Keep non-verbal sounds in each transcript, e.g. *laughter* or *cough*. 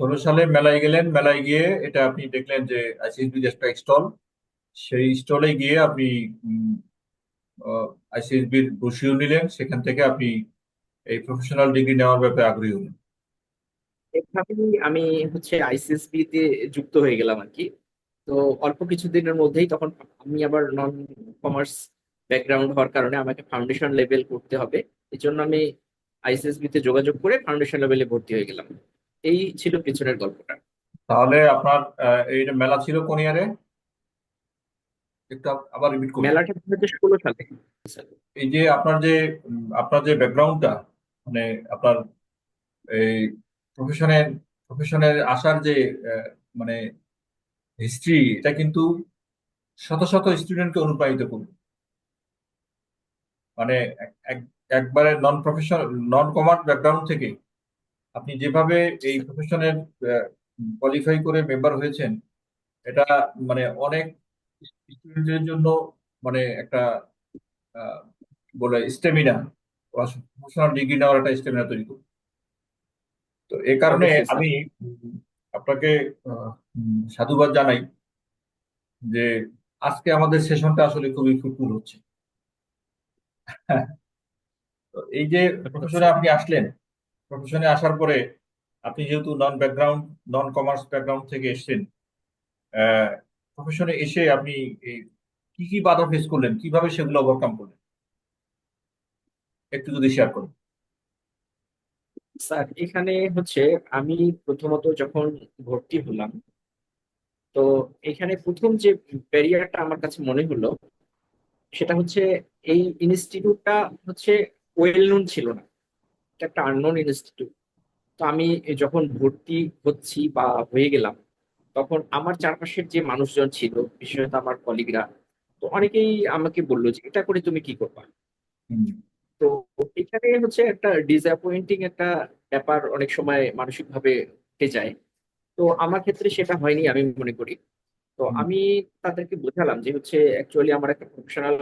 ষোলো সালে মেলায় গেলেন, মেলায় গিয়ে এটা আপনি দেখলেন যে আইসিএসবি একটা স্টল। সেই স্টলে গিয়ে আপনি আইসিএসবির ব্রোশিওর নিলেন, সেখান থেকে আপনি এই প্রফেশনাল ডিগ্রি নেওয়ার ব্যাপারে আগ্রহী হলেন। আমি হচ্ছে আইসিএসবি তে যুক্ত হয়ে গেলাম আর কি। তো অল্প কিছুদিনের মধ্যেই তখন আমি আবার নন কমার্স ব্যাকগ্রাউন্ড হওয়ার কারণে আমাকে ফাউন্ডেশন লেভেল করতে হবে। এই জন্য আমি আইসিএসবি তে যোগাযোগ করে ফাউন্ডেশন লেভেলে ভর্তি হয়ে গেলাম। এই ছিল পিছনের গল্পটা। তাহলে আপনার এই মেলা ছিল কোন ইয়ারে? একটু আবার রিপিট করুন। মেলাটা দু হাজার ষোলো সালে। এই যে আপনার যে আপনার যে ব্যাকগ্রাউন্ডটা মানে আপনার এই প্রফেশনের প্রফেশনের আসার যে মানে হিস্ট্রি এটা কিন্তু শত শত স্টুডেন্টকে অনুপ্রাণিত করবে। মানে এক- এক- একবারে non professional non commerce background থেকে আপনি যেভাবে এই প্রফেশনের কোয়ালিফাই করে মেম্বার হয়েছেন এটা মানে অনেক স্টুডেন্টদের জন্য মানে একটা বলে স্টেমিনা প্রফেশনাল ডিগ্রি নেওয়ার একটা স্টেমিনা তৈরি করবে। তো এই কারণে আমি আপনাকে সাধুবাদ জানাই যে আজকে আমাদের সেশনটা আসলে খুবই ফ্রুটফুল হচ্ছে। *laughs* তো এই যে প্রফেশনে আপনি আসলেন প্রফেশনে আসার পরে আপনি যেহেতু non background non commerce background থেকে এসেছেন প্রফেশনে এসে আপনি কি কি বাধা ফেস করলেন? কীভাবে সেগুলো ওভারকাম করলেন? একটু যদি শেয়ার করুন। স্যার, এখানে হচ্ছে আমি প্রথমত যখন ভর্তি হলাম, তো এখানে প্রথম যে ব্যারিয়ারটা আমার কাছে মনে হলো, সেটা হচ্ছে এই ইনস্টিটিউটটা হচ্ছে ওয়েল নোন ছিল না। এটা একটা আননোন ইনস্টিটিউট তো আমি যখন ভর্তি হচ্ছি বা হয়ে গেলাম তখন আমার চারপাশের যে মানুষজন ছিল বিশেষত আমার কলিগরা তো অনেকেই আমাকে বলল যে এটা করে তুমি কি করবা? তো এখানে হচ্ছে একটা ডিসঅ্যাপয়েন্টিং একটা ব্যাপার অনেক সময় মানসিক ভাবে উঠে যায়। তো আমার ক্ষেত্রে সেটা হয়নি আমি মনে করি। তো আমি তাদেরকে বোঝালাম যে হচ্ছে অ্যাকচুয়ালি আমার একটা প্রফেশনাল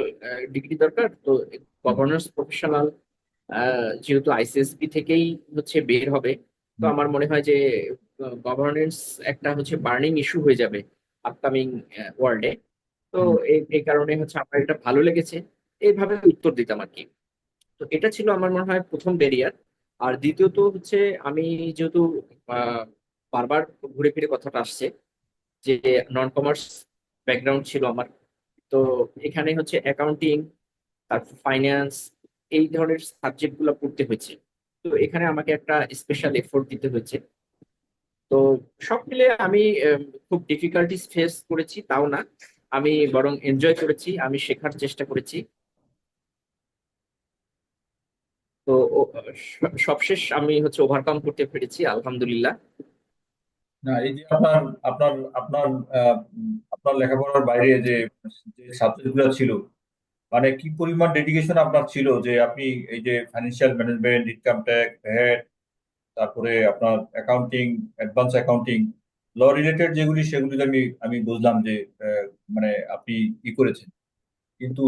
ডিগ্রি দরকার তো গভর্নেন্স প্রফেশনাল যেহেতু আইসিএসবি থেকেই হচ্ছে বের হবে তো আমার মনে হয় যে গভর্নেন্স একটা হচ্ছে বার্নিং ইস্যু হয়ে যাবে আপকামিং ওয়ার্ল্ডে তো এই এই কারণে হচ্ছে আমার এটা ভালো লেগেছে। এইভাবে উত্তর দিতাম আর কি। তো এটা ছিল আমার মনে হয় প্রথম ব্যারিয়ার আর দ্বিতীয়ত হচ্ছে আমি যেহেতু বারবার ঘুরে ফিরে কথাটা আসছে যে নন কমার্স ব্যাকগ্রাউন্ড ছিল আমার। তো এখানে হচ্ছে অ্যাকাউন্টিং তারপর ফাইন্যান্স এই ধরনের সাবজেক্টগুলো পড়তে হয়েছে। তো এখানে আমাকে একটা স্পেশাল এফোর্ট দিতে হয়েছে। তো সব মিলে আমি খুব ডিফিকাল্টিস ফেস করেছি, তাও না। আমি বরং এনজয় করেছি, আমি শেখার চেষ্টা করেছি। তো সবশেষ আমি হচ্ছে ওভারকাম করতে পেরেছি, আলহামদুলিল্লাহ। না, এই যে আপনার আপনার আপনার আপনার লেখাপড়ার বাইরে যে যে সাবজেক্টগুলো ছিল মানে কি পরিমাণ ডেডিকেশন আপনার ছিল যে আপনি এই যে financial management income tax VAT তারপরে আপনার accounting advance accounting law related যেগুলি সেগুলিতে আমি আমি বুঝলাম যে মানে আপনি ই করেছেন। কিন্তু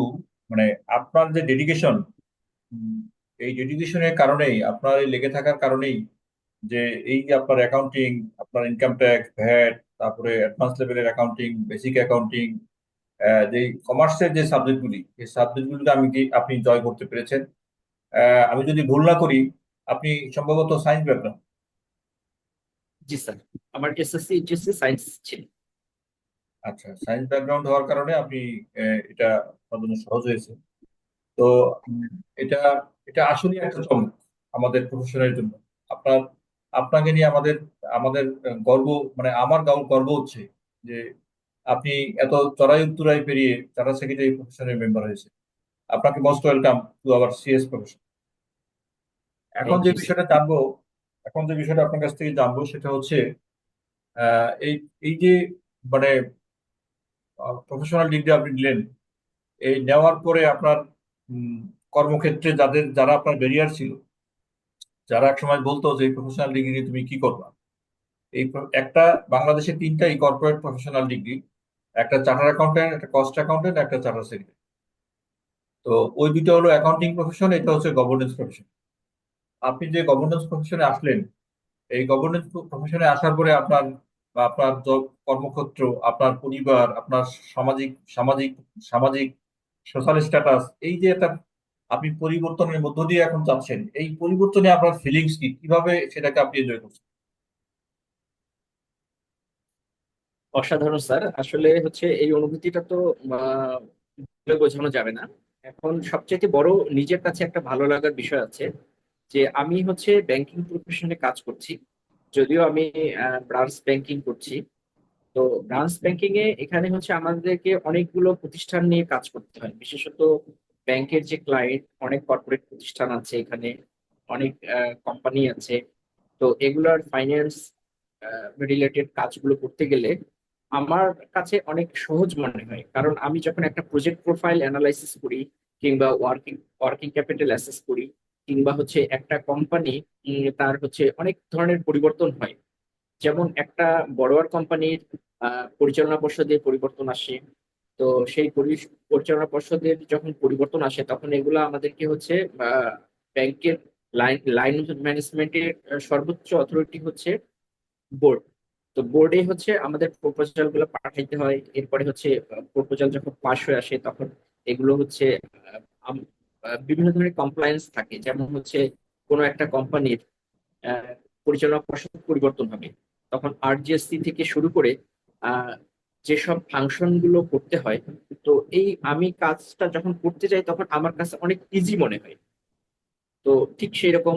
মানে আপনার যে ডেডিকেশন এই ডেডিকেশনের কারণেই, আপনার এই লেগে থাকার কারণেই যে এই যে আপনার অ্যাকাউন্টিং আপনার ইনকাম ট্যাক্স ভ্যাট তারপরে অ্যাডভান্স লেভেলের অ্যাকাউন্টিং বেসিক অ্যাকাউন্টিং যে কমার্সের যে সাবজেক্টগুলি এই সাবজেক্টগুলিতে আমি কি আপনি জয় করতে পেরেছেন আমি যদি ভুল না করি আপনি সম্ভবত সায়েন্স ব্যাকগ্রাউন্ড জি স্যার আমার এসএসসি এইচএসসি সায়েন্স ছিল। আচ্ছা সায়েন্স ব্যাকগ্রাউন্ড হওয়ার কারণে আপনি এটা আপনার সহজ হয়েছে। তো এটা এটা আসলে একটা চমক আমাদের প্রফেশনের জন্য। আপনার আপনাকে নিয়ে আমাদের আমাদের গর্ব মানে আমার গর্ব হচ্ছে যে আপনি এত চড়াই উত্তরাই পেরিয়ে চাটা সেক্রেটারি প্রফেশনের মেম্বার হয়েছে আপনাকে most welcome to our CS profession এখন যে বিষয়টা জানব এখন যে বিষয়টা আপনার কাছ থেকে জানব সেটা হচ্ছে এই এই যে মানে প্রফেশনাল ডিগ্রি আপনি নিলেন এই নেওয়ার পরে আপনার উম, কর্মক্ষেত্রে যাদের যারা আপনার ব্যারিয়ার ছিল যারা এক সময় বলতো যে প্রফেশনাল ডিগ্রি তুমি কি করবা? এই একটা বাংলাদেশে তিনটা এই কর্পোরেট প্রফেশনাল ডিগ্রি একটা চার্টার অ্যাকাউন্টেন্ট একটা কস্ট অ্যাকাউন্টেন্ট একটা চার্টার সেক্রেটারি তো ওই দুটো হলো অ্যাকাউন্টিং প্রফেশন এটা হচ্ছে গভর্নেন্স প্রফেশন আপনি যে গভর্নেন্স প্রফেশনে আসলেন, এই গভর্নেন্স প্রফেশনে আসার পরে আপনার বা আপনার কর্মক্ষেত্র, আপনার পরিবার, আপনার সামাজিক সামাজিক সামাজিক সোশ্যাল স্ট্যাটাস এই যে একটা আপনি পরিবর্তনের মধ্য দিয়ে এখন যাচ্ছেন, এই পরিবর্তনে আপনার ফিলিংস কি? কীভাবে সেটাকে আপনি এনজয় করছেন? অসাধারণ, স্যার। আসলে হচ্ছে এই অনুভূতিটা তো বোঝানো যাবে না। এখন সবচেয়ে বড় নিজের কাছে একটা ভালো লাগার বিষয় আছে যে আমি হচ্ছে ব্যাংকিং প্রফেশনে কাজ করছি। যদিও আমি ব্রাঞ্চ ব্যাংকিং করছি। তো ব্রাঞ্চ ব্যাংকিং এ এখানে হচ্ছে আমাদেরকে অনেকগুলো প্রতিষ্ঠান নিয়ে কাজ করতে হয়। বিশেষত ব্যাংকের যে ক্লায়েন্ট অনেক কর্পোরেট প্রতিষ্ঠান আছে এখানে, অনেক কোম্পানি আছে। তো এগুলার ফাইন্যান্স রিলেটেড কাজগুলো করতে গেলে আমার কাছে অনেক সহজ মনে হয়। কারণ আমি যখন একটা প্রজেক্ট প্রোফাইল অ্যানালাইসিস করি, কিংবা ওয়ার্কিং ওয়ার্কিং ক্যাপিটাল অ্যাসেস করি, কিংবা হচ্ছে একটা কোম্পানি তার হচ্ছে অনেক ধরনের পরিবর্তন হয়। যেমন একটা বড়োয়ার কোম্পানির পরিচালনা পর্ষদে পরিবর্তন আসে। তো সেই পরিচালনা পর্ষদের যখন পরিবর্তন আসে, তখন এগুলো আমাদেরকে হচ্ছে ব্যাংকের লাইন লাইন ম্যানেজমেন্টের সর্বোচ্চ অথরিটি হচ্ছে বোর্ড তো বোর্ডে হচ্ছে আমাদের প্রপোজালগুলো পাঠাইতে হয়। এরপরে হচ্ছে প্রপোজাল যখন পাশ হয়ে আসে, তখন এগুলো হচ্ছে বিভিন্ন ধরনের কমপ্লায়েন্স থাকে। যেমন হচ্ছে কোনো একটা কোম্পানির পরিচালনা পর্ষদ পরিবর্তন হবে। তখন আরজিএসসি থেকে শুরু করে যেসব ফাংশনগুলো করতে হয়, তো এই আমি কাজটা যখন করতে যাই, তখন আমার কাছে অনেক ইজি মনে হয়। তো ঠিক সেই রকম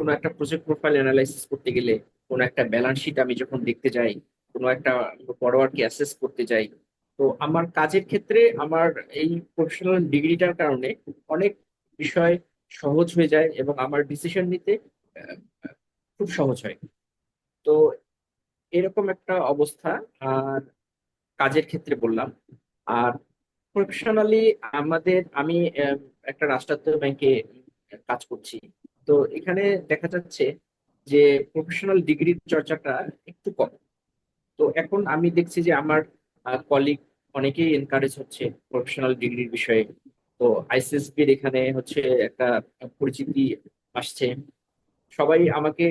কোনো একটা প্রজেক্ট প্রোফাইল অ্যানালাইসিস করতে গেলে কোনো একটা ব্যালেন্স শিট আমি যখন দেখতে যাই, কোনো একটা বড়োয়ারকে অ্যাসেস করতে যাই, তো আমার কাজের ক্ষেত্রে আমার এই প্রফেশনাল ডিগ্রিটার কারণে অনেক বিষয় সহজ হয়ে যায় এবং আমার ডিসিশন নিতে খুব সহজ হয়। তো এরকম একটা অবস্থা, আর কাজের ক্ষেত্রে বললাম। আর প্রফেশনালি আমাদের, আমি একটা রাষ্ট্রায়ত্ত ব্যাংকে কাজ করছি। তো এখানে দেখা যাচ্ছে যে প্রফেশনাল ডিগ্রির চর্চাটা একটু কম। তো এখন আমি দেখছি যে আমার কলিগ অনেকেই এনকারেজ হচ্ছে প্রফেশনাল ডিগ্রির বিষয়ে। তো আইসিএসবির এখানে হচ্ছে একটা পরিচিতি আসছে। সবাই আমাকে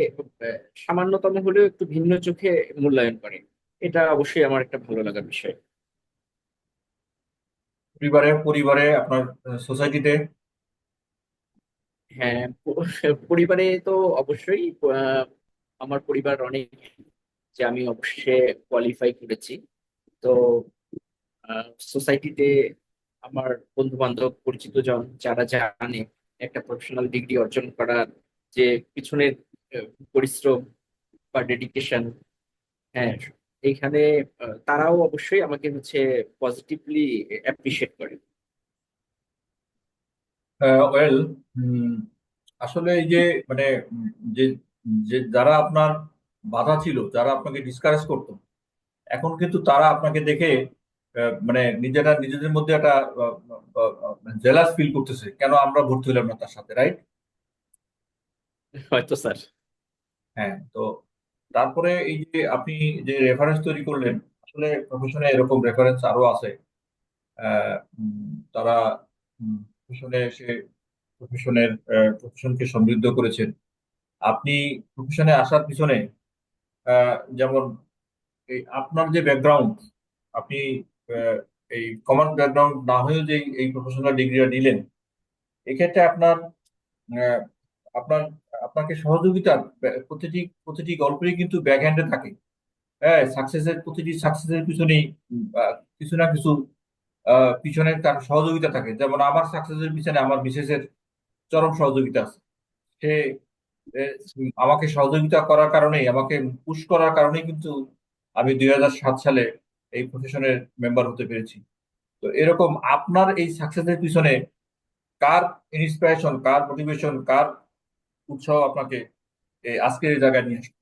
সামান্যতম হলেও একটু ভিন্ন চোখে মূল্যায়ন করে। এটা অবশ্যই আমার একটা ভালো লাগার বিষয়। পরিবারে পরিবারে আপনার সোসাইটিতে হ্যাঁ পরিবারে তো অবশ্যই আমার পরিবার অনেক যে আমি অবশ্যই কোয়ালিফাই করেছি। তো সোসাইটিতে আমার বন্ধু বান্ধব পরিচিত জন, যারা জানে একটা প্রফেশনাল ডিগ্রি অর্জন করার যে পিছনের পরিশ্রম বা ডেডিকেশন হ্যাঁ এইখানে তারাও অবশ্যই আমাকে হচ্ছে পজিটিভলি অ্যাপ্রিসিয়েট করে। ওয়েল আসলে এই যে মানে যে যে যারা আপনার বাধা ছিল যারা আপনাকে ডিসকারেজ করতো এখন কিন্তু তারা আপনাকে দেখে মানে নিজেরা নিজেদের মধ্যে একটা জেলাস ফিল করতেছে কেন আমরা ভর্তি হলাম না তার সাথে রাইট হয়তো স্যার। হ্যাঁ তো তারপরে এই যে আপনি যে রেফারেন্স তৈরি করলেন আসলে প্রফেশনে এরকম রেফারেন্স আরও আছে। তারা প্রফেশনে এসে প্রফেশনের প্রফেশনকে সমৃদ্ধ করেছেন। আপনি প্রফেশনে আসার পিছনে যেমন এই আপনার যে ব্যাকগ্রাউন্ড আপনি এই কমন ব্যাকগ্রাউন্ড না হয়েও যে এই প্রফেশনাল ডিগ্রিটা নিলেন, এক্ষেত্রে আপনার আপনার, আপনাকে সহযোগিতা বে- প্রতিটি প্রতিটি গল্পেই কিন্তু ব্যাক হ্যান্ডে থাকে। হ্যাঁ সাকসেসের প্রতিটি সাকসেসের পিছনেই কিছু না কিছু আহ, পিছনে তার সহযোগিতা থাকে। যেমন আমার সাকসেসের পিছনে আমার মিসেসের চরম সহযোগিতা আছে। সে আমাকে সহযোগিতা করার কারণেই আমাকে পুশ করার কারণেই কিন্তু আমি দুই হাজার সাত সালে এই প্রফেশনের মেম্বার হতে পেরেছি। তো এরকম আপনার এই সাকসেসের পিছনে কার ইন্সপিরেশন কার মোটিভেশন কার উৎসাহ আপনাকে আজকের এই জায়গায় নিয়ে আসলো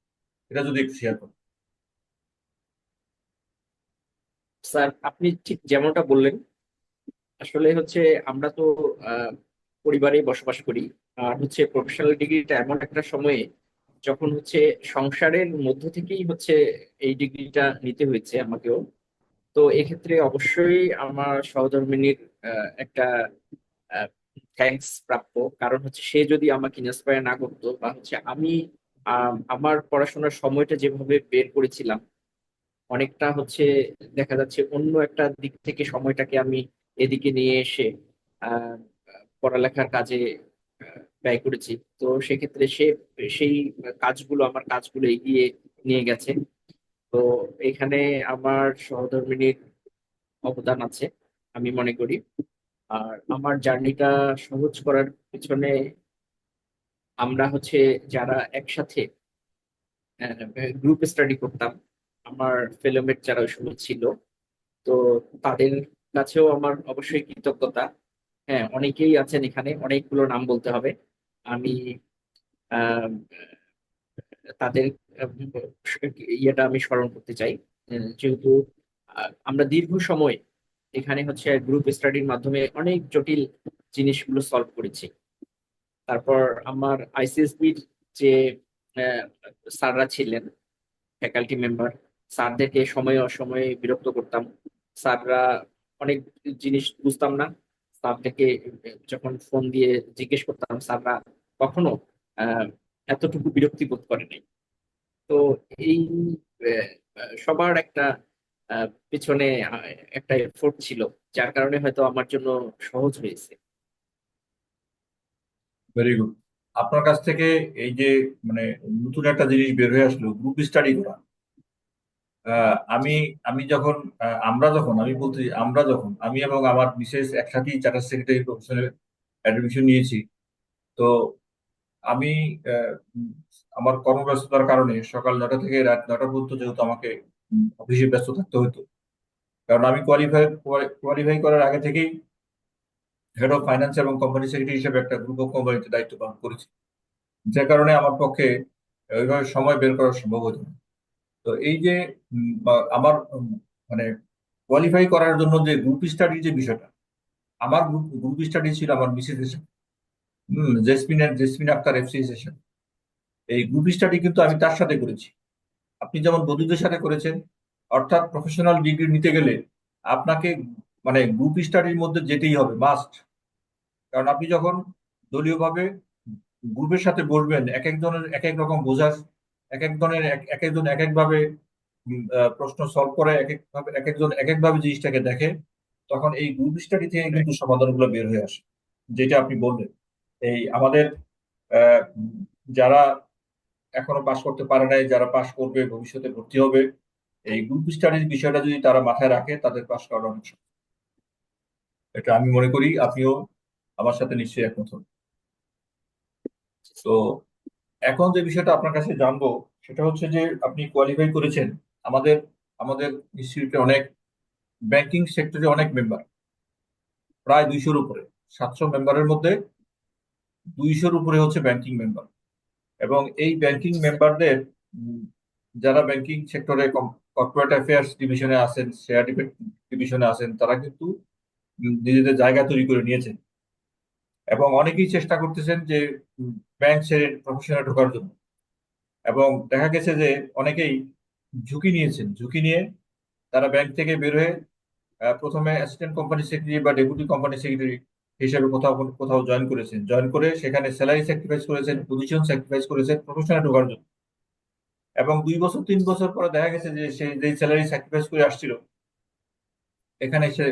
এটা যদি একটু শেয়ার করেন স্যার আপনি ঠিক যেমনটা বললেন আসলে হচ্ছে আমরা তো পরিবারে বসবাস করি। আর হচ্ছে প্রফেশনাল ডিগ্রিটা এমন একটা সময়ে যখন হচ্ছে সংসারের মধ্য থেকেই হচ্ছে এই ডিগ্রিটা নিতে হয়েছে আমাকেও। তো এক্ষেত্রে অবশ্যই আমার সহধর্মিনীর একটা থ্যাঙ্কস প্রাপ্য। কারণ হচ্ছে সে যদি আমাকে ইন্সপায়ার না করতো বা হচ্ছে আম, আমার পড়াশোনার সময়টা যেভাবে বের করেছিলাম অনেকটা হচ্ছে দেখা যাচ্ছে অন্য একটা দিক থেকে সময়টাকে আমি এদিকে নিয়ে এসে পড়ালেখার কাজে ব্যয় করেছি। তো সেক্ষেত্রে সে, সেই কাজগুলো, আমার কাজগুলো এগিয়ে নিয়ে গেছে। তো এখানে আমার সহধর্মিণীর অবদান আছে, আমি মনে করি। আর আমার জার্নিটা সহজ করার পিছনে আমরা হচ্ছে যারা একসাথে গ্রুপ স্টাডি করতাম আমার ফেলোমেট যারা ওই সময় ছিল। তো তাদের কাছেও আমার অবশ্যই কৃতজ্ঞতা। হ্যাঁ অনেকেই আছেন এখানে, অনেকগুলো নাম বলতে হবে। আমি তাদের, ইয়েটা আমি স্মরণ করতে চাই। যেহেতু আমরা দীর্ঘ সময় এখানে হচ্ছে গ্রুপ স্টাডির মাধ্যমে অনেক জটিল জিনিসগুলো সলভ করেছি। তারপর আমার আইসিএসবির যে স্যাররা ছিলেন ফ্যাকাল্টি মেম্বার স্যারদেরকে সময়ে অসময়ে বিরক্ত করতাম। স্যাররা অনেক জিনিস বুঝতাম না। স্যারদেরকে যখন ফোন দিয়ে জিজ্ঞেস করতাম, স্যাররা কখনো এতটুকু বিরক্তি বোধ করে নাই। তো এই সবার একটা পিছনে একটা এফোর্ট ছিল, যার কারণে হয়তো আমার জন্য সহজ হয়েছে। ভেরি গুড আপনার কাছ থেকে এই যে মানে নতুন একটা জিনিস বের হয়ে আসলো গ্রুপ স্টাডি করা। আমি আমি যখন আমরা যখন, আমি বলতে আমরা যখন, আমি এবং আমার বিশেষ একসাথেই চার্টার সেক্রেটারি প্রফেশনে অ্যাডমিশন নিয়েছি, তো আমি আমার কর্মব্যস্ততার কারণে সকাল নটা থেকে রাত নটা পর্যন্ত যেহেতু আমাকে অফিসে ব্যস্ত থাকতে হতো, কারণ আমি কোয়ালিফাই কোয়ালিফাই করার আগে থেকেই হেড অফ ফাইন্যান্স এবং কোম্পানি সেক্রেটারি হিসেবে একটা গ্রুপ অফ কোম্পানিতে দায়িত্ব পালন করেছি। যে কারণে আমার পক্ষে ওইভাবে সময় বের করা সম্ভব হতো না। তো এই যে আমার মানে কোয়ালিফাই করার জন্য যে গ্রুপ স্টাডির যে বিষয়টা, আমার গ্রুপ গ্রুপ স্টাডি ছিল আমার মিসেস হম জেসমিন এর জেসমিন আক্তার এফসি সেশন এই গ্রুপ স্টাডি কিন্তু আমি তার সাথে করেছি। আপনি যেমন বন্ধুদের সাথে করেছেন, অর্থাৎ প্রফেশনাল ডিগ্রি নিতে গেলে আপনাকে মানে গ্রুপ স্টাডির মধ্যে যেতেই হবে মাস্ট কারণ আপনি যখন দলীয়ভাবে গ্রুপের সাথে বসবেন, এক একজনের এক এক রকম বোঝার এক একজনের এক এক একজন এক একভাবে প্রশ্ন সলভ করে এক একভাবে এক একজন এক একভাবে জিনিসটাকে দেখে তখন এই গ্রুপ স্টাডি থেকে কিন্তু সমাধানগুলো বের হয়ে আসে। যেটা আপনি বললেন। এই আমাদের যারা এখনও পাশ করতে পারে নাই যারা পাশ করবে ভবিষ্যতে ভর্তি হবে এই গ্রুপ স্টাডির বিষয়টা যদি তারা মাথায় রাখে তাদের পাশ করানো অনেক সহজ। এটা আমি মনে করি আপনিও আমার সাথে নিশ্চয়ই একমত তো এখন যে বিষয়টা আপনার কাছে জানব, সেটা হচ্ছে যে আপনি কোয়ালিফাই করেছেন আমাদের আমাদের ইনস্টিটিউটে অনেক ব্যাংকিং সেক্টরে অনেক মেম্বার প্রায় দুইশোর উপরে, সাতশো মেম্বারের মধ্যে দুইশোর উপরে হচ্ছে ব্যাংকিং মেম্বার এবং এই ব্যাংকিং মেম্বারদের যারা ব্যাংকিং সেক্টরে কর্পোরেট অ্যাফেয়ার্স ডিভিশনে আছেন শেয়ার ডিভিশনে আছেন, তারা কিন্তু নিজেদের জায়গা তৈরি করে নিয়েছেন। এবং অনেকেই চেষ্টা করতেছেন যে ব্যাংক ছেড়ে প্রফেশনে ঢোকার জন্য। এবং দেখা গেছে যে অনেকেই ঝুঁকি নিয়েছেন। ঝুঁকি নিয়ে তারা ব্যাংক থেকে বের হয়ে প্রথমে অ্যাসিস্ট্যান্ট কোম্পানি সেক্রেটারি বা ডেপুটি কোম্পানি সেক্রেটারি হিসেবে কোথাও কোথাও জয়েন করেছেন। জয়েন করে সেখানে স্যালারি স্যাক্রিফাইস করেছেন পজিশন স্যাক্রিফাইস করেছেন প্রফেশনে ঢোকার জন্য। এবং দুই বছর, তিন বছর পরে দেখা গেছে যে সে যে স্যালারি স্যাক্রিফাইস করে আসছিল, এখানে সে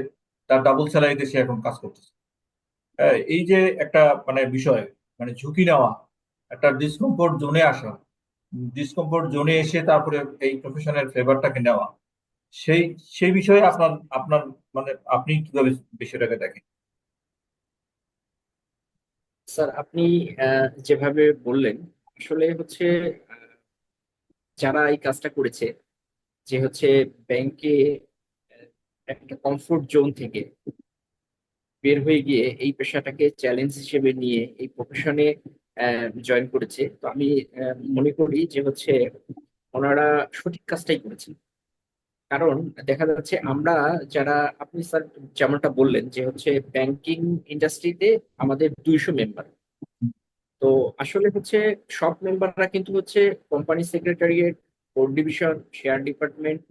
তার ডাবল স্যালারিতে সে এখন কাজ করতেছে। এই যে একটা মানে বিষয় মানে ঝুঁকি নেওয়া, একটা ডিসকমফোর্ট জোনে আসা ডিসকমফোর্ট জোনে এসে তারপরে এই প্রফেশনের ফ্লেভারটাকে নেওয়া, সেই সেই বিষয়ে আপনার আপনার মানে আপনি কীভাবে বিষয়টাকে দেখেন? স্যার, আপনি যেভাবে বললেন, আসলে হচ্ছে যারা এই কাজটা করেছে, যে হচ্ছে ব্যাংকে একটা কমফোর্ট জোন থেকে বের হয়ে গিয়ে এই পেশাটাকে চ্যালেঞ্জ হিসেবে নিয়ে এই প্রফেশনে জয়েন করেছে। তো আমি মনে করি যে হচ্ছে ওনারা সঠিক কাজটাই করেছেন। কারণ দেখা যাচ্ছে আমরা যারা, আপনি স্যার যেমনটা বললেন যে হচ্ছে ব্যাংকিং ইন্ডাস্ট্রিতে আমাদের দুইশো মেম্বার তো আসলে হচ্ছে সব মেম্বাররা কিন্তু হচ্ছে company secretariat board division share department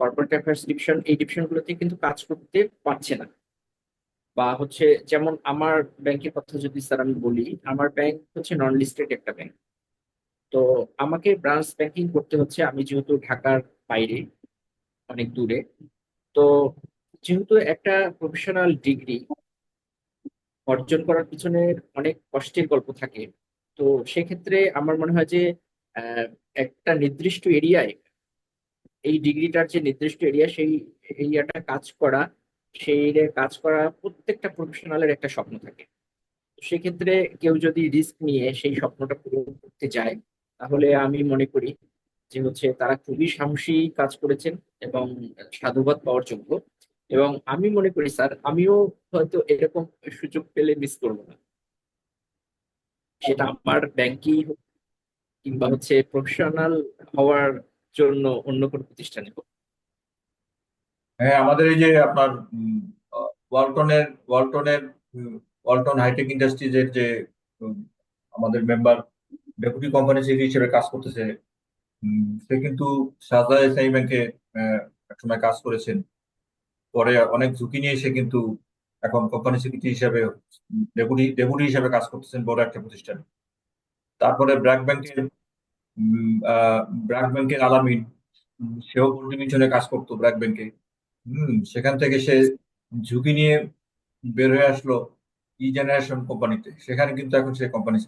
corporate affairs division এই ডিভিশনগুলোতে কিন্তু কাজ করতে পারছে না। বা হচ্ছে যেমন আমার ব্যাংকের কথা যদি স্যার আমি বলি, আমার ব্যাংক হচ্ছে নন লিস্টেড একটা ব্যাংক। তো আমাকে ব্রাঞ্চ ব্যাংকিং করতে হচ্ছে আমি যেহেতু ঢাকার বাইরে, অনেক দূরে। তো যেহেতু একটা প্রফেশনাল ডিগ্রি অর্জন করার পিছনে অনেক কষ্টের গল্প থাকে, তো সেক্ষেত্রে আমার মনে হয় যে একটা নির্দিষ্ট এরিয়ায় এই ডিগ্রিটার যে নির্দিষ্ট এরিয়া সেই এরিয়াটা কাজ করা সেই কাজ করা প্রত্যেকটা প্রফেশনালের একটা স্বপ্ন থাকে। সেক্ষেত্রে কেউ যদি রিস্ক নিয়ে সেই স্বপ্নটা পূরণ করতে যায় তাহলে আমি মনে করি যে হচ্ছে তারা খুবই সাহসী কাজ করেছেন এবং সাধুবাদ পাওয়ার যোগ্য। এবং আমি মনে করি স্যার, আমিও হয়তো এরকম সুযোগ পেলে মিস করব না। সেটা আমার ব্যাংকই হোক কিংবা হচ্ছে প্রফেশনাল হওয়ার জন্য অন্য কোনো প্রতিষ্ঠানে হোক। হ্যাঁ আমাদের এই যে আপনার ওয়ালটনের ওয়ালটনের ওয়ালটন হাইটেক ইন্ডাস্ট্রিজের যে আমাদের মেম্বার ডেপুটি কোম্পানি সেক্রেটারি হিসেবে কাজ করতেছে সে কিন্তু শারদা ইসলামী ব্যাংকে একসময় কাজ করেছেন। পরে অনেক ঝুঁকি নিয়ে সে কিন্তু এখন কোম্পানি সেক্রেটারি হিসাবে ডেপুটি ডেপুটি হিসাবে কাজ করতেছেন বড় একটা প্রতিষ্ঠানে। তারপরে ব্র্যাক ব্যাংকের ব্র্যাক ব্যাংকের আলামিন সেও ডিভিশনে কাজ করতো ব্র্যাক ব্যাংকে। হম সেখান থেকে সে ঝুঁকি নিয়ে বের হয়ে আসলো ই জেনারেশন কোম্পানিতে। সেখানে কিন্তু এখন সে কোম্পানি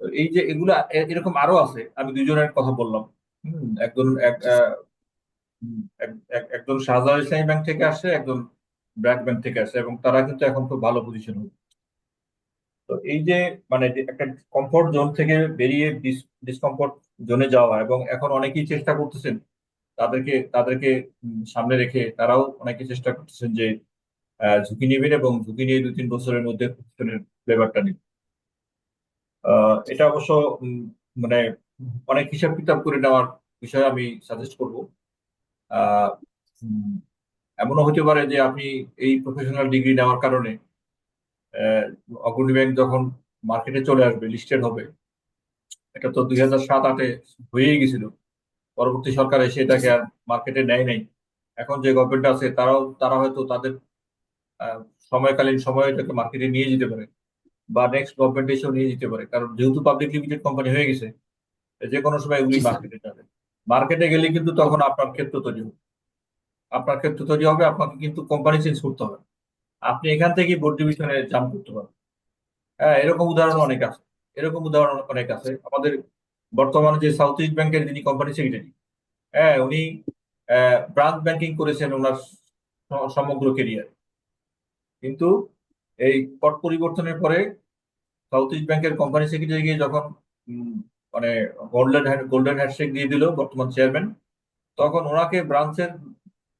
এই যে এগুলা এরকম আরও আছে। আমি দুজনের কথা বললাম। হম একজন এক আহ, এক- এক- একজন শাহজালাল ইসলামী ব্যাংক থেকে আসে একজন ব্র্যাক ব্যাংক থেকে আসে এবং তারা কিন্তু এখন খুব ভালো পজিশন তো এই যে মানে একটা কমফোর্ট জোন থেকে বেরিয়ে ডিসকমফোর্ট জোনে যাওয়া এবং এখন অনেকেই চেষ্টা করতেছেন তাদেরকে তাদেরকে সামনে রেখে তারাও অনেকে চেষ্টা করতেছেন যে ঝুঁকি নেবেন এবং ঝুঁকি নিয়ে দু তিন বছরের মধ্যে ফ্লেভারটা নেবেন এটা অবশ্য মানে অনেক হিসাব কিতাব করে নেওয়ার বিষয়ে আমি সাজেস্ট করব। এমনও হতে পারে যে আপনি এই প্রফেশনাল ডিগ্রি নেওয়ার কারণে অগ্রণী ব্যাংক যখন মার্কেটে চলে আসবে লিস্টেড হবে, এটা তো দুই হাজার সাত আটে হয়েই গেছিল। পরবর্তী সরকার এসে এটাকে আর মার্কেটে নেয় নাই। এখন যে গভর্নমেন্ট আছে তারাও তারা হয়তো তাদের সময়কালীন সময়ে এটাকে মার্কেটে নিয়ে যেতে পারে বা নেক্সট গভর্নমেন্ট এসেও নিয়ে যেতে পারে। কারণ যেহেতু পাবলিক লিমিটেড কোম্পানি হয়ে গেছে যে কোনো সময় এগুলি মার্কেটে যাবে। মার্কেটে গেলে কিন্তু তখন আপনার ক্ষেত্র তৈরি হবে। আপনার ক্ষেত্র তৈরি হবে আপনাকে কিন্তু কোম্পানি চেঞ্জ করতে হবে। আপনি এখান থেকে বোর্ড ডিভিশনে জাম্প করতে পারবেন। হ্যাঁ এরকম উদাহরণ অনেক আছে। এরকম উদাহরণ অনেক আছে। আমাদের বর্তমানে যে সাউথ ইস্ট ব্যাংকের যিনি কোম্পানি সেক্রেটারি হ্যাঁ উনি ব্রাঞ্চ ব্যাংকিং করেছেন ওনার সমগ্র কেরিয়ার কিন্তু এই পট পরিবর্তনের পরে সাউথ ইস্ট ব্যাংকের কোম্পানি সেক্রেটারি গিয়ে যখন মানে গোল্ডেন হ্যান্ড গোল্ডেন হ্যান্ডশেক দিয়ে দিল বর্তমান চেয়ারম্যান তখন ওনাকে ব্রাঞ্চের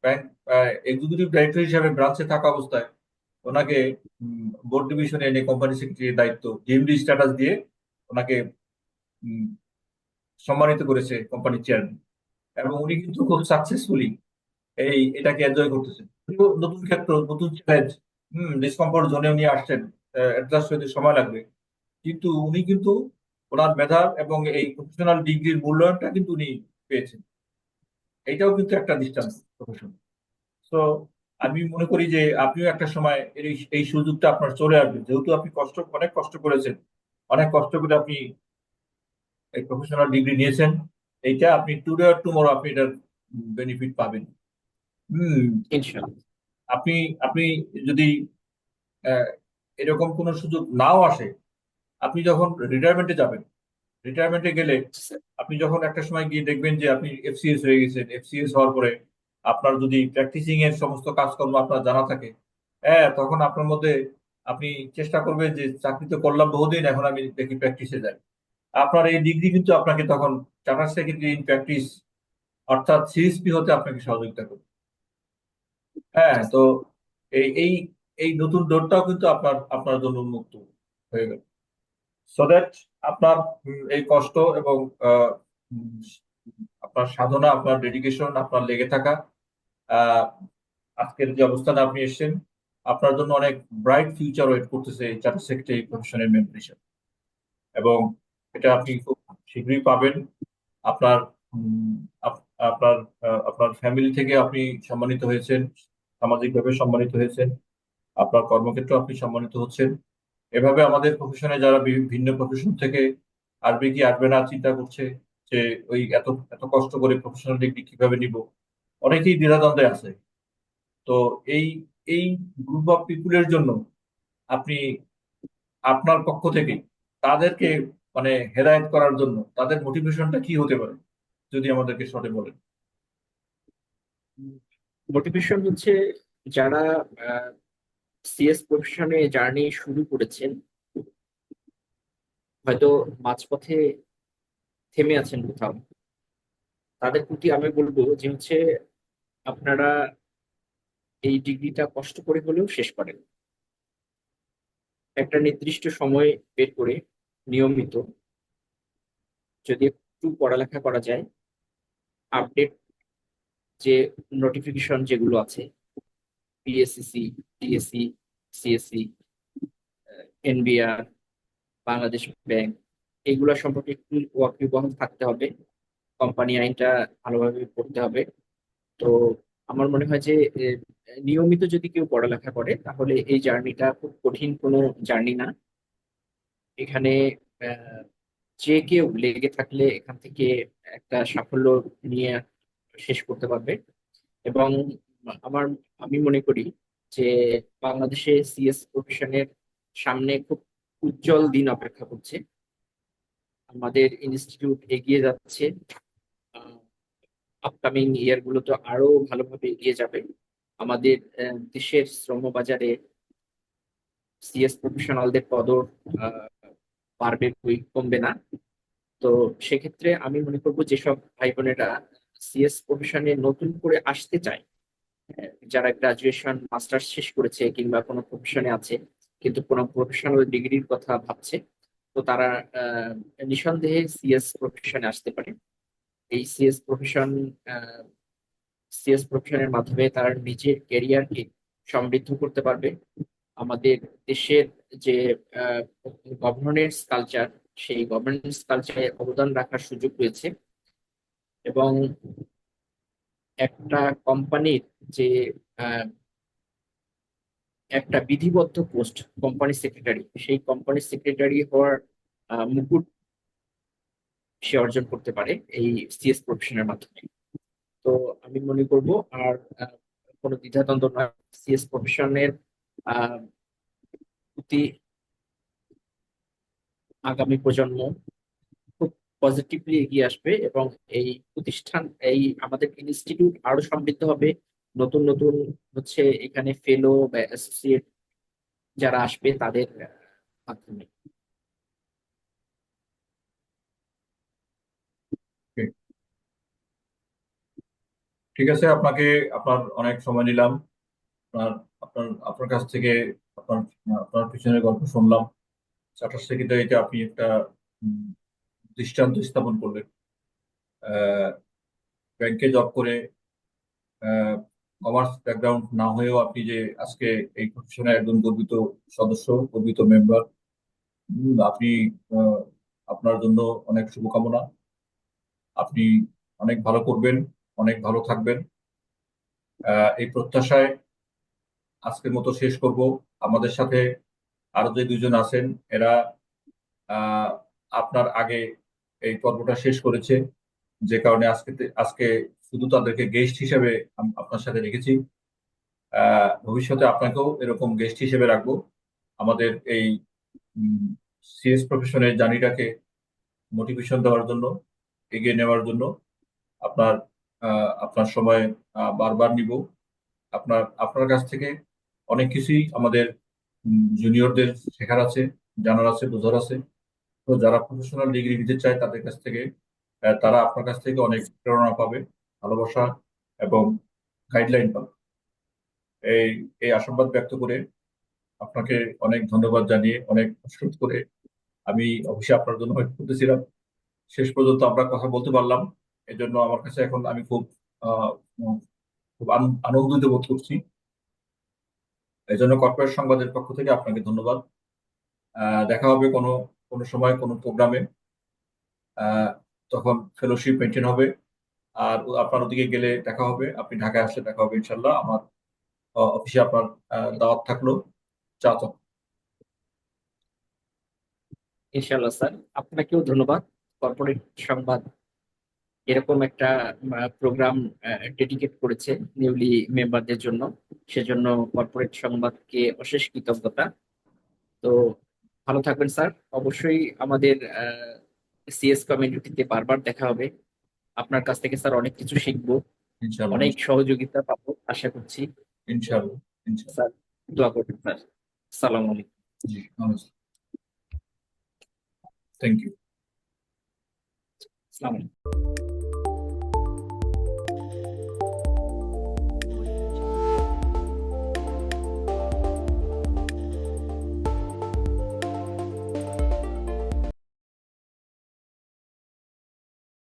ব্যাংক এক্সিকিউটিভ ডাইরেক্টর হিসেবে ব্রাঞ্চে থাকা অবস্থায় ওনাকে বোর্ড ডিভিশনে এনে কোম্পানি সেক্রেটারির দায়িত্ব জিএমডি স্ট্যাটাস দিয়ে ওনাকে সম্মানিত করেছে কোম্পানির চেয়ারম্যান এবং উনি কিন্তু খুব সাকসেসফুলি এই, এটাকে এনজয় করতেছেন। নতুন ক্ষেত্র, নতুন চ্যালেঞ্জ হম ডিসকমফোর্ট জোনে উনি আসছেন। অ্যাডজাস্ট সময় লাগবে। কিন্তু উনি কিন্তু ওনার মেধা এবং এই প্রফেশনাল ডিগ্রির মূল্যায়নটা কিন্তু উনি পেয়েছেন। এইটাও কিন্তু একটা দৃষ্টান্ত প্রফেশন তো আমি মনে করি যে আপনিও একটা সময় এই এই সুযোগটা আপনার চলে আসবে। যেহেতু আপনি কষ্ট, অনেক কষ্ট করেছেন। অনেক কষ্ট করে আপনি এই প্রফেশনাল ডিগ্রি নিয়েছেন এইটা আপনি টুডে আর টুমোরো আপনি এটার বেনিফিট পাবেন। হম আপনি আপনি যদি এরকম কোনো সুযোগ নাও আসে আপনি যখন রিটায়ারমেন্টে যাবেন রিটায়ারমেন্টে গেলে আপনি যখন একটা সময় গিয়ে দেখবেন যে আপনি এফসিএস হয়ে গেছেন এফসিএস হওয়ার পরে আপনার যদি প্র্যাকটিসিং এর সমস্ত কাজকর্ম আপনার জানা থাকে হ্যাঁ তখন আপনার মধ্যে আপনি চেষ্টা করবেন যে চাকরি তো করলাম বহুদিন এখন আমি দেখি প্র্যাকটিসে যাই। আপনার এই ডিগ্রি কিন্তু আপনাকে তখন চার্টার সেক্রেটারি ইন প্র্যাকটিস অর্থাৎ সিএসপি হতে আপনাকে সহযোগিতা করবে। হ্যাঁ তো এই এই এই নতুন ডোরটাও কিন্তু আপনার আপনার জন্য উন্মুক্ত হয়ে গেল। সো দ্যাট আপনার এই কষ্ট এবং আপনার সাধনা, আপনার ডেডিকেশন আপনার লেগে থাকা আজকের যে অবস্থানে আপনি এসেছেন, আপনার জন্য অনেক ব্রাইট ফিউচার ওয়েট করতেছে এই চার্টার সেক্রেটারি প্রফেশনের মেম্বার হিসেবে এবং এটা আপনি খুব শীঘ্রই পাবেন। আপনার আপ- আপনার আপনার ফ্যামিলি থেকে আপনি সম্মানিত হয়েছেন, সামাজিকভাবে সম্মানিত হয়েছেন, আপনার কর্মক্ষেত্রে আপনি সম্মানিত হচ্ছেন। এভাবে আমাদের প্রফেশনে যারা ভিন্ন প্রফেশন থেকে আসবে কি আসবে না চিন্তা করছে যে ওই এত এত কষ্ট করে প্রফেশনাল ডিগ্রি কীভাবে নিব? অনেকেই দ্বিধাদ্বন্দ্বে আছে। তো এই এই গ্রুপ অফ পিপুলের জন্য আপনি আপনার পক্ষ থেকে তাদেরকে মানে হেদায়েত করার জন্য তাদের মোটিভেশনটা কি হতে পারে? যদি আমাদেরকে শর্টে বলেন। মোটিভেশন হচ্ছে যারা সিএস প্রফেশনে জার্নি শুরু করেছেন, হয়তো মাঝপথে থেমে আছেন কোথাও। তাদের প্রতি আমি বলব যে হচ্ছে আপনারা এই ডিগ্রিটা কষ্ট করে হলেও শেষ করেন। একটা নির্দিষ্ট সময় বের করে নিয়মিত যদি একটু পড়ালেখা করা যায় আপডেট যে নোটিফিকেশন যেগুলো আছে PSCC TSC CSC NBR Bangladesh bank এগুলো সম্পর্কে একটু ওয়াকিবহাল থাকতে হবে। কোম্পানি আইনটা ভালোভাবে পড়তে হবে। তো আমার মনে হয় যে নিয়মিত যদি কেউ পড়ালেখা করে, তাহলে এই জার্নিটা খুব কঠিন কোনো জার্নি না। এখানে যে কেউ লেগে থাকলে এখান থেকে একটা সাফল্য নিয়ে শেষ করতে পারবে। এবং আমার, আমি মনে করি যে বাংলাদেশে সিএস প্রফেশনের সামনে খুব উজ্জ্বল দিন অপেক্ষা করছে। আমাদের ইনস্টিটিউট এগিয়ে যাচ্ছে। আপকামিং ইয়ার গুলোতে আরও ভালোভাবে এগিয়ে যাবে। আমাদের দেশের শ্রমবাজারে সিএস প্রফেশনালদের কদর বাড়বে বই কমবে না। তো সেক্ষেত্রে আমি মনে করব যেসব ভাই বোনেরা সিএস প্রফেশনে নতুন করে আসতে চায় যারা গ্রাজুয়েশন মাস্টার্স শেষ করেছে কিংবা কোনো প্রফেশনে আছে, কিন্তু কোনো প্রফেশনাল ডিগ্রির কথা ভাবছে, তো তারা নিঃসন্দেহে সিএস প্রফেশনে আসতে পারে। এই সিএস প্রফেশন সিএস প্রফেশনের মাধ্যমে তার নিজের কেরিয়ারকে সমৃদ্ধ করতে পারবে। আমাদের দেশের যে গভর্নেন্স কালচার সেই গভর্নেন্স কালচারে অবদান রাখার সুযোগ রয়েছে। এবং একটা কোম্পানির যে একটা বিধিবদ্ধ পোস্ট কোম্পানি সেক্রেটারি সেই কোম্পানি সেক্রেটারি হওয়ার মুকুট সে অর্জন করতে পারে এই সিএস প্রফেশনের মাধ্যমে। তো আমি মনে করব, আর কোনো দ্বিধাদ্বন্দ্ব নয় সিএস প্রফেশনের প্রতি আগামী প্রজন্ম খুব পজিটিভলি এগিয়ে আসবে এবং এই প্রতিষ্ঠান, এই আমাদের ইনস্টিটিউট আরও সমৃদ্ধ হবে। নতুন নতুন হচ্ছে এখানে ফেলো বা অ্যাসোসিয়েট যারা আসবে তাদের মাধ্যমে। ঠিক আছে, আপনাকে, আপনার অনেক সময় নিলাম। আপনার আপনার আপনার কাছ থেকে আপনার আপনার পিছনের গল্প শুনলাম। চার্টার সেক্রেটারিতে আপনি একটা দৃষ্টান্ত স্থাপন করলেন। ব্যাংকে জব করে কমার্স ব্যাকগ্রাউন্ড না হয়েও আপনি যে আজকে এই প্রফেশনের একজন গর্বিত সদস্য, গর্বিত মেম্বার আপনি আপনার জন্য অনেক শুভকামনা। আপনি অনেক ভালো করবেন, অনেক ভালো থাকবেন। এই প্রত্যাশায় আজকের মতো শেষ করব। আমাদের সাথে আরও যে দুজন আছেন, এরা আপনার আগে এই পর্বটা শেষ করেছে। যে কারণে আজকে আজকে শুধু তাদেরকে গেস্ট হিসেবে আপনার সাথে রেখেছি। ভবিষ্যতে আপনাকেও এরকম গেস্ট হিসেবে রাখব। আমাদের এই সিএস প্রফেশনের জার্নিটাকে মোটিভেশন দেওয়ার জন্য, এগিয়ে নেওয়ার জন্য আপনার আপনার সময় বারবার নিব। আপনার আপনার কাছ থেকে অনেক কিছুই আমাদের জুনিয়রদের শেখার আছে, জানার আছে, বোঝার আছে। তো যারা প্রফেশনাল ডিগ্রি নিতে চায়, তাদের কাছ থেকে তারা আপনার কাছ থেকে অনেক প্রেরণা পাবে, ভালোবাসা এবং গাইডলাইন পাবে। এই এই আশাবাদ ব্যক্ত করে আপনাকে অনেক ধন্যবাদ জানিয়ে, অনেক কষ্ট করে আমি অবশ্যই আপনার জন্য ওয়েট করতেছিলাম। শেষ পর্যন্ত আমরা কথা বলতে পারলাম। এজন্য আমার কাছে এখন আমি খুব খুব আন- আনন্দিত বোধ করছি। এই জন্য কর্পোরেট সংবাদের পক্ষ থেকে আপনাকে ধন্যবাদ। দেখা হবে কোনো কোনো সময়, কোনো প্রোগ্রামে। তখন ফেলোশিপ মেনটেন হবে। আর আপনার ওদিকে গেলে দেখা হবে। আপনি ঢাকায় আসলে দেখা হবে ইনশাল্লাহ আমার অফিসে আপনার দাওয়াত থাকল। চা ইনশাল্লাহ স্যার, আপনাকেও ধন্যবাদ। কর্পোরেট সংবাদ এরকম একটা প্রোগ্রাম ডেডিকেট করেছে নিউলি মেম্বারদের জন্য। সেজন্য কর্পোরেট সংবাদকে অশেষ কৃতজ্ঞতা। তো ভালো থাকবেন স্যার। অবশ্যই আমাদের সিএস কমিউনিটিতে বারবার দেখা হবে। আপনার কাছ থেকে স্যার অনেক কিছু শিখব। অনেক সহযোগিতা পাবো আশা করছি। ইনশাআল্লাহ ইনশাআল্লাহ স্যার দোয়া করবেন স্যার। সালাম আলাইকুম। থ্যাংক ইউ আলাইকুম।